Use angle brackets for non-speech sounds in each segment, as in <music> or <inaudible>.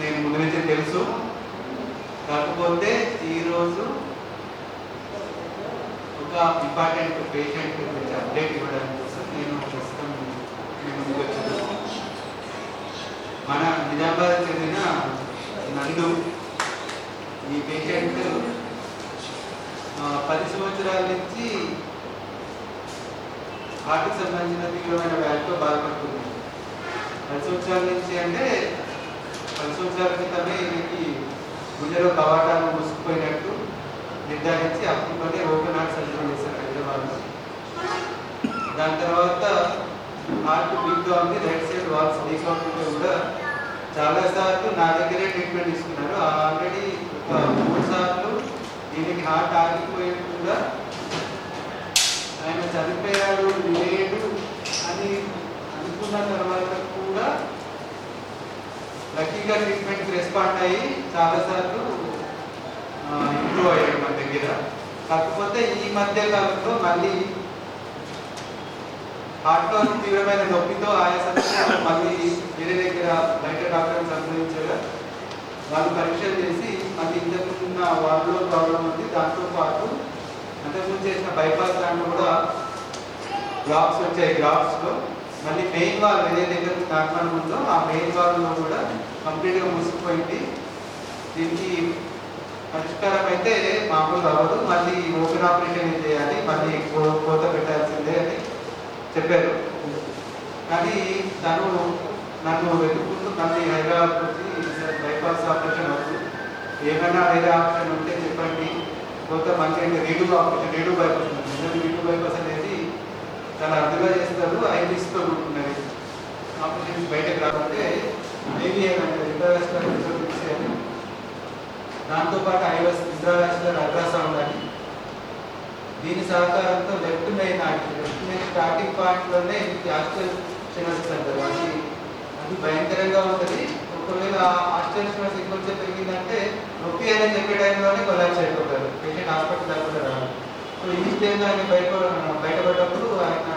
నేను ముందు నుంచే తెలుసు. కాకపోతే ఈరోజు ఒక ఇంపార్టెంట్ పేషెంట్ గురించి అప్డేట్ ఇవ్వడానికి కోసం నేను ప్రస్తుతం వచ్చాను. మన నిజామాబాద్ చెందిన నందు. ఈ పేషెంట్ పది సంవత్సరాల నుంచి హార్ట్కి సంబంధించిన తీవ్రమైన వ్యాధితో బాధపడుతుంది. పది సంవత్సరాల నుంచి అంటే సంవత్సరాల క్రితమే ఈయనకి గుండెలో కవాటాలు మూసుకుపోయినట్టు నిర్ధారించి అప్పటితోనే ఓపెన్ హార్ట్ సర్జరీ చేశారు హైదరాబాద్లో. దాని తర్వాత హార్ట్ వీక్గా ఉంది రైట్ సైడ్ వాల్స్ లీక్ అవుతుంటే కూడా చాలా సార్లు నా దగ్గరే ట్రీట్మెంట్ తీసుకున్నారు. ఆల్రెడీ ఒక మూడు సార్లు దీనికి హార్ట్ ఆగిపోయి కూడా ఆయన చనిపోయాడు నేను అని అనుకున్న తర్వాత కూడా లక్కీగా ట్రీట్మెంట్కి రెస్పాండ్ అయ్యి చాలాసార్లు ఇంప్రూవ్ అయ్యాడు మన దగ్గర. కాకపోతే ఈ మధ్య కాలంలో మళ్ళీ హార్ట్లో తీవ్రమైన నొప్పితో ఆయా ఆయాసంతో మళ్ళీ వేరే దగ్గర బయట డాక్టర్ని సంప్రదించారు వాళ్ళు పరీక్షలు చేసి మళ్ళీ ఇంతకు వాళ్ళలో ప్రాబ్లం ఉంది. దాంతో పాటు అంతకుముందు చేసిన బైపాస్ దాంట్లో కూడా గ్రాఫ్స్ వచ్చాయి గ్రాఫ్స్లో మళ్ళీ మెయిన్ వాల్ ఏదైతే దగ్గర ఉందో ఆ మెయిన్ వాల్లో కూడా కంప్లీట్గా మూసుకుపోయింది దీనికి పరిష్కారం అయితే మామూలుగా అవ్వదు. మళ్ళీ ఓపెన్ ఆపరేషన్ చేయాలి? మళ్ళీ కోత పెట్టాల్సిందే అని చెప్పారు. కానీ తను నన్ను వెతుకుంటూ మళ్ళీ హైదరాబాద్ వచ్చి బైపాస్ ఆపరేషన్ అవుతుంది ఏమైనా వేరే ఆప్షన్ ఉంటే చెప్పండి. కోత మళ్ళీ అంటే రీడు ఆపరేషన్ రీడు బైపాస్ ఉంటుంది రీడు బైపాస్ అనేది చాలా అర్థంగా చేస్తారు ఐరిస్తో ఉంటున్నది ఆపరేషన్ బయటకు రాకుంటే మేబీ ఏమంటే ఇంటర్నేషనల్ రిజర్వ్ అని దాంతోపాటు ఐవస్ ఇంట్రావాస్యులర్ అల్ట్రాసౌండ్ అని. దీని సహకారంతో left main left main starting పాయింట్లోనే ostial stenosis అంటారు అది అది భయంకరంగా ఉంటుంది. ఒకవేళ హాస్టల్ సినోసిస్ ఇంకొంచెం పెరిగిందంటే నొప్పి అని చెప్పే టైంలోనే కొలాబ్స్ అయిపోతారు పేషెంట్ హాస్పిటల్ లేకుండా రావాలి ఈ స్టేజ్లో ఆయన బయట బయటపడ్డప్పుడు ఆయన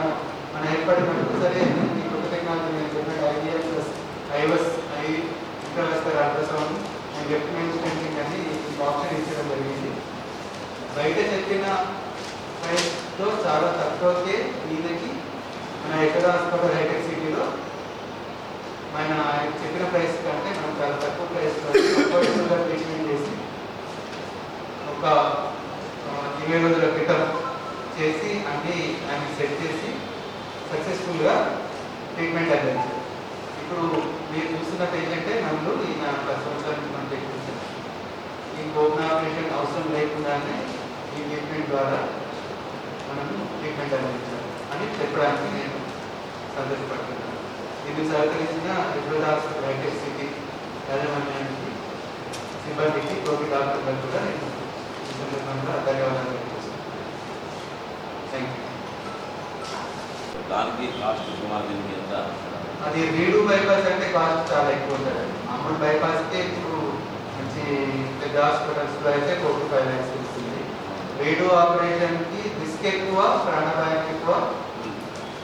మన ఏర్పడినప్పుడు సరే ఈ కొత్త టెక్నాలజీ నేను చెప్పినట్టు idea plus IVUS I intravascular ultrasound నేను లెఫ్ట్ మెయిన్ స్టెంటింగ్ అని ఆప్షన్ ఇచ్చడం జరిగింది. బయట చెప్పిన ప్రైస్తో చాలా తక్కువకే ఈయనకి మన ఎక్కడ హాస్పిటల్ హైటెక్ సిటీలో మన ఆయన చెప్పిన ప్రైస్ కంటే మనం చాలా తక్కువ ప్రైస్లో ట్రీట్మెంట్ చేసి ఒక ఆ, ఇరవై రోజుల క్రితం చేసి అన్ని ఆయన సెట్ చేసి సక్సెస్ఫుల్గా ట్రీట్మెంట్ అందించారు ఇప్పుడు మీరు చూస్తున్న పేషెంటే నన్ను ఈయన పది సంవత్సరాల నుంచి మన పేషెంట్ ఈ ఓపెన్ ఆపరేషన్ అవసరం లేకుండానే ఈ ట్రీట్మెంట్ ద్వారా మనము ట్రీట్మెంట్ అందించాలి అని చెప్పడానికి నేను సంతోషపడుతున్నాను. దీనికి సహకరించిన రిజర్వ్ హాస్పిటల్ హైటెక్ సిటీ యాజమాన్యానికి సిబ్బందికి కోవిడ్ డాక్టర్లకు కూడా నేను ఈ సందర్భంగా ధన్యవాదాలు థ్యాంక్ యూ దానికి కాస్ట్ సుమారు దీనికి ఎంత? అది రీడు బైపాస్ అంటే కాస్ట్ చాలా ఎక్కువ ఉంటుంది. మామూలు బైపాస్కి ఇప్పుడు మంచి పెద్ద హాస్పిటల్స్లో అయితే ఫోర్ ఫైవ్ ల్యాక్స్ ఇస్తుంది రీడు ఆపరేషన్కి రిస్క్ ఎక్కువ ప్రాణాపాయం ఎక్కువ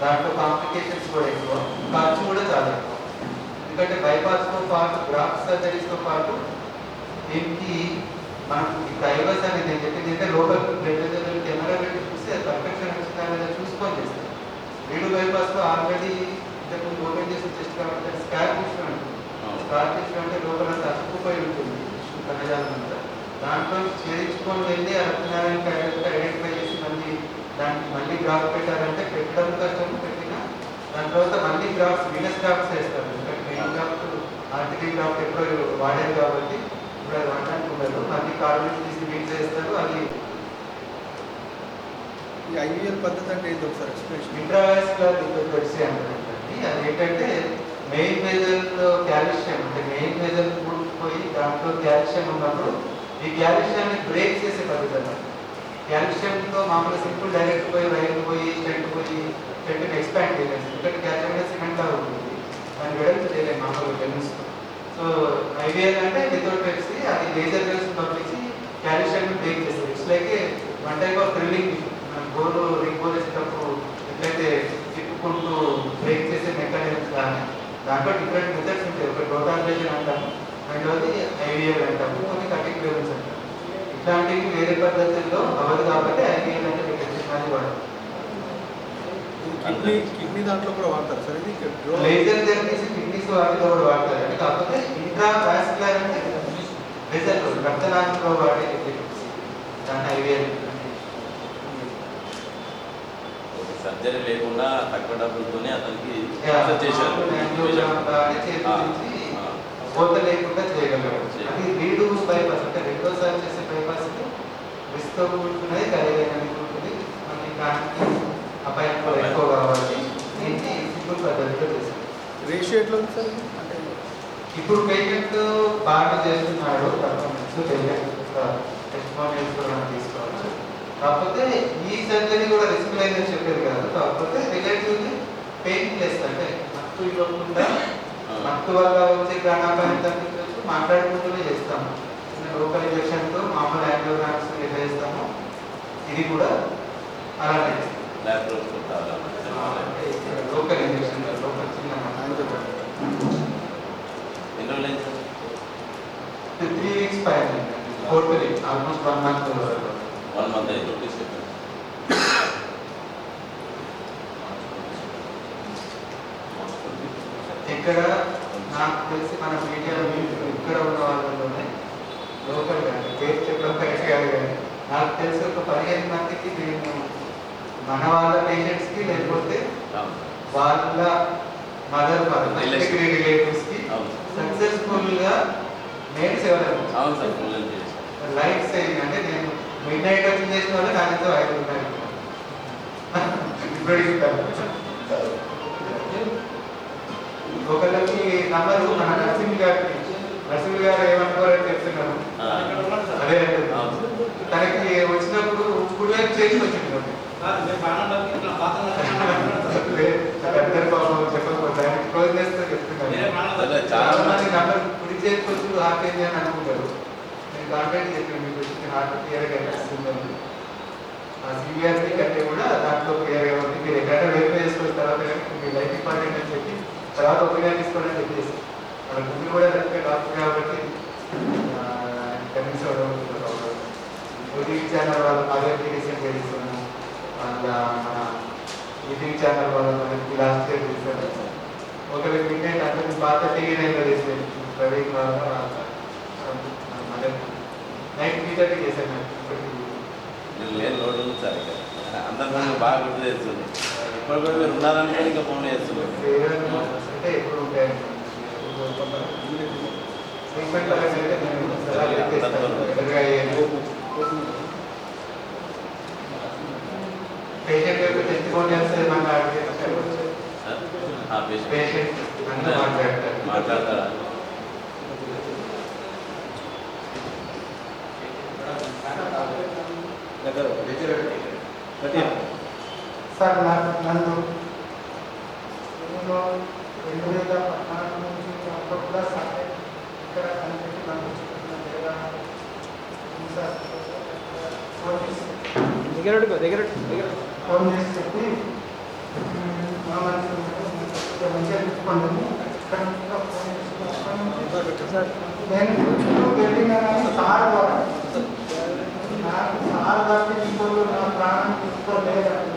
దాంట్లో కాంప్లికేషన్స్ కూడా ఎక్కువ ఖర్చు కూడా చాలా ఎక్కువ. ఎందుకంటే bypass తో పాటు గ్రాఫ్ సర్జరీస్తో పాటు దీనికి మనం ఈ డైవర్స్ అనేది నేను చెప్పింది అంటే లోపల బ్లడ్ వెజల్ కెమెరా పెట్టి చూస్తే పర్ఫెక్షన్ వచ్చిందా లేదా చూసుకొని చేస్తాం. రీడు బైపాస్లో ఆల్రెడీ ఇంతకుముందు ఓపెన్ చేసి చెస్ట్ కాబట్టి స్కార్ ఉంటుంది స్కార్ అంటే లోపల తక్కుపోయి ఉంటుంది. కణజాలంతా దాంట్లో చేయించుకొని వెళ్ళి ఆ రక్తనాళానికి ఐడెంటిఫై చేసి మళ్ళీ దానికి మళ్ళీ గ్రాఫ్ పెట్టారంటే పెట్టడం కష్టం పెట్టినా దాని తర్వాత మళ్ళీ గ్రాఫ్స్ వీనస్ గ్రాఫ్స్ వేస్తారు. ఎందుకంటే మెయిన్ గ్రాఫ్ట్ ఆర్టికల్ గ్రాఫ్ట్ ఎప్పుడో వాడారు కాబట్టి ఇప్పుడు అది వాడడానికి ఉండదు మళ్ళీ కార్డు తీసి వీట్ చేస్తారు. అది ఈ ఐవీఎల్ పద్ధతి అంటే ఏంటి ఒకసారి ఎక్స్ప్లెనేషన్ ఇంట్రావాస్కులర్ లిపోప్రొసీ అంటారండి అది ఏంటంటే మెయిన్ మెజర్లో కాల్షియం అంటే మెయిన్ మెజర్ పోయి దాంట్లో కాల్షియం ఉన్నప్పుడు ఈ కాల్షియాన్ని బ్రేక్ చేసే పద్ధతి అన్నమాట కాల్షియంతో మామూలుగా సింపుల్ డైరెక్ట్ పోయి వైర్ పోయి స్టెంట్ పోయి స్టెంట్ని ఎక్స్పాండ్ చేయలేదు ఎందుకంటే కాల్షియం సిమెంట్ లాగా ఉంటుంది. దాన్ని వెడల్పు చేయలేదు మామూలుగా బెలూన్స్ సో ఐవీఎల్ అంటే లిథోట్రెప్సీ అది లేజర్ వేవ్స్ పంపించి కాల్షియాన్ని బ్రేక్ చేస్తుంది. It's like one type of drilling goal ring గోల్ వేసేటప్పుడు ఎట్లయితే తిప్పుకుంటూ బ్రేక్ చేసే మెకానిజమ్స్ కానీ దాంట్లో డిఫరెంట్ మెథడ్స్ ఉంటాయి. ఒక డోటాలజేషన్ అంటాము. రెండవది ఐవీఎల్ అంటాము కొన్ని కటింగ్ అంటాము ఇట్లాంటివి వేరే పద్ధతుల్లో అవ్వదు కాబట్టి ఐవీఎల్ అంటే మీకు తెలిసిన కిడ్నీ కిడ్నీ దాంట్లో కూడా వాడతారు సార్ ఇది? లేజర్ థెరపీస్ కిడ్నీస్ వాటిలో కూడా వాడతారు. కాకపోతే ఇంట్రా వాస్కులర్ అంటే రిజల్ట్ రక్తనాళంలో వాడే techniques. దాన్ని ఐవీఎల్ సర్జరీ లేకుండా తక్కువ డబ్బులతోనే అతనికి చేశారు. కోత లేకుండా చేయగలరు. చేయ- అది రీడు బైపాస్ అంటే రెండోసారి చేసే బైపాస్ రిస్క్ కూడుకున్నది ఖరీదైనది ఉంటుంది మనకి దానికి అపాయం కూడా ఎక్కువ కాబట్టి దీన్ని సింపుల్ పద్ధతిలో చేశారు. రేషియో ఎట్లా ఉంది సార్? ఇప్పుడు పేషెంట్ బాగా చేస్తున్నాడు పర్ఫార్మెన్స్ పేషెంట్ టెస్టిమోనియల్స్ కూడా మనం తీసుకోవచ్చు. కాకపోతే ఈ సర్జరీ కూడా రిస్క్ లేదని చెప్పేది కాదు కాకపోతే రిలేటివ్లీ పెయిన్ ప్లేస్ అంటే మత్తు ఇవ్వకుండా మత్తు వల్ల వచ్చే ప్రాణాపాయం తగ్గించవచ్చు మాట్లాడుకుంటూనే చేస్తాము. లోకల్ ఇంజక్షన్తో మామూలు యాంజియోగ్రామ్స్ ఎట్లా చేస్తామో ఇది కూడా అలానే. లోకల్ ఇంజక్షన్ లోకల్ చిన్న త్రీ వీక్స్ పైన. Totally almost one month one month అయింది రూపీస్ చెప్పండి ఇక్కడ నాకు తెలిసి మన మీడియా ఇక్కడ ఉన్న వాళ్ళలోనే లోకల్ కానీ పేరు చెప్పడం కరెక్ట్ కాదు కానీ నాకు తెలిసి ఒక పదిహేను మందికి నేను మన వాళ్ళ పేషెంట్స్కి లేకపోతే వాళ్ళ మదర్. రిలేటివ్స్కి సక్సెస్ఫుల్గా నేను సేవ లైఫ్ సేవింగ్ అంటే నేను మిడ్ నైట్ వచ్చి చేసిన వాళ్ళు నాతో ఐదు ఉన్నాయి <laughs> ఇప్పుడు ఒకళ్ళకి నంబరు మన నరసింహ్ గారికి. నరసింహ్ గారు ఏమనుకోరని చెప్తున్నాను. అదే తనకి వచ్చినప్పుడు కుడివైపు చేసి వచ్చింది. కుడి చేతికి వచ్చి హార్ట్ ఏంటి అని అనుకుంటారు. నేను చెప్పాను మీకు వచ్చి హార్ట్ క్లియర్గా కనిపిస్తుందని ఆ కంటే కూడా దాంట్లో క్లియర్గా ఉంది మీరు ఎక్కడైనా వెరిఫై చేసుకున్న తర్వాత మీ లైఫ్ ఇంపార్టెంట్ అని చెప్పి తర్వాత ఒపీనియన్ తీసుకోండి అని చెప్పేసి. మన గుండె కూడా కనుక డాక్టర్ కాబట్టి ఓటీవీ ఛానల్ వాళ్ళ అప్లికేషన్ చేస్తున్నాము మన ఈటీవీ ఛానల్ వాళ్ళ మనకి లాస్ట్ ఇయర్ చేశారు ఒకవేళ మిడ్ అంటే పాత టీవీ నైన్లో చేసేది ప్రవీణ్ నైట్ త్రీ థర్టీ చేశాను నేను లోడ్ అందరు బాగా గుర్తు చేస్తుంది. ఇప్పుడు కూడా మీరు ఉన్నారని ఇంకా ఫోన్ చేస్తున్నారు. సేవలు అంటే ఎప్పుడు ఉంటాయండి ట్రీట్మెంట్ పరంగా అయితే నేను సలహా చెప్పేస్తాను. ఎదురుగా ఏ- పేషెంట్ యొక్క టెస్టిమోనియల్స్ ఏమన్నా అడిగితే చెప్పవచ్చు. సార్ ఆ పేషెంట్. పేషెంట్ అంతా మాట్లాడతారు. మాట్లాడతారా? సార్ నాకు నేను రెండు వేల పద్నాలుగు నుంచి అప్పుడు కూడా సార్ ఇక్కడ కనిపెట్టి తెలంగాణ సార్ ఫోన్ చేసి దగ్గర పెట్టుకో, దగ్గర పెట్టుకో, దగ్గర పెట్టుకో. ఫోన్ చేసి చెప్పి "మ్మ్, మా మంచి కొంచెం మంచిగా చూసుకోండి ఇక్కడ నుంచి ఫోన్ చేసి చెప్పండి. సార్ నేను వెళ్ళినా సార్ నాకు సార్ కాబట్టి ఇంకోళ్ళు నా ప్రాణం తీసుకోలేదండి